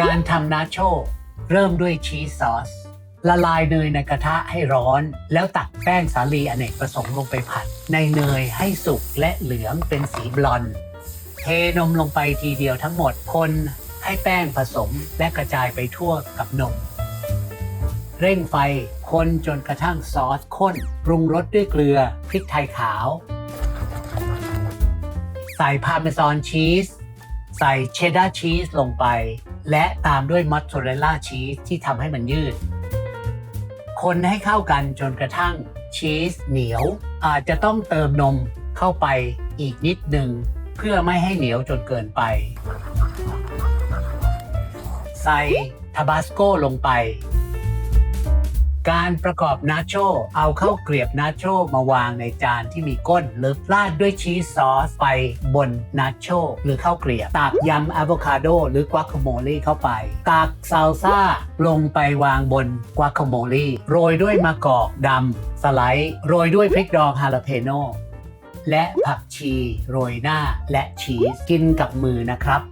การทำนาโชเริ่มด้วยชีสซอส ละลายเนยในกระทะให้ร้อน แล้วตักแป้งสาลีอเนกประสงค์ลงไปผัด ในเนยให้สุกและเหลืองเป็นสีบลอนด์เทนมลงไปทีเดียวทั้งหมดคนให้แป้งผสมและกระจายไปทั่วกับนม เร่งไฟคนจนกระทั่งซอสข้นปรุงรสด้วยเกลือพริกไทยขาว ใส่พาร์เมซานชีส ใส่เชดดาร์ชีสลงไป และตามด้วยมอสซาเรลล่าชีสที่ทำให้มันยืด คนให้เข้ากันจนกระทั่งชีสเหนียว อาจจะต้องเติมนมเข้าไปอีกนิดหนึ่งเพื่อไม่ให้เหนียวจนเกินไป ใส่ทาบาสโกลงไป การประกอบนาโชเอาเข้าวเกลียบนาโชมาวางในจานที่มีก้นหรือราดด้วยชีสซอสไปบนนาโชหรือข้าวเกลียบตักยำอะโวคาโดหรือกวาคาโมลีเข้าไปตักซาลซ่าลงไปวางบนกวาคาโมลีโรยด้วยมะกอกดำสไลด์โรยด้วยพริกดองฮาลาเพโนและผักชีโรยหน้าและชีสกินกับมือนะครับ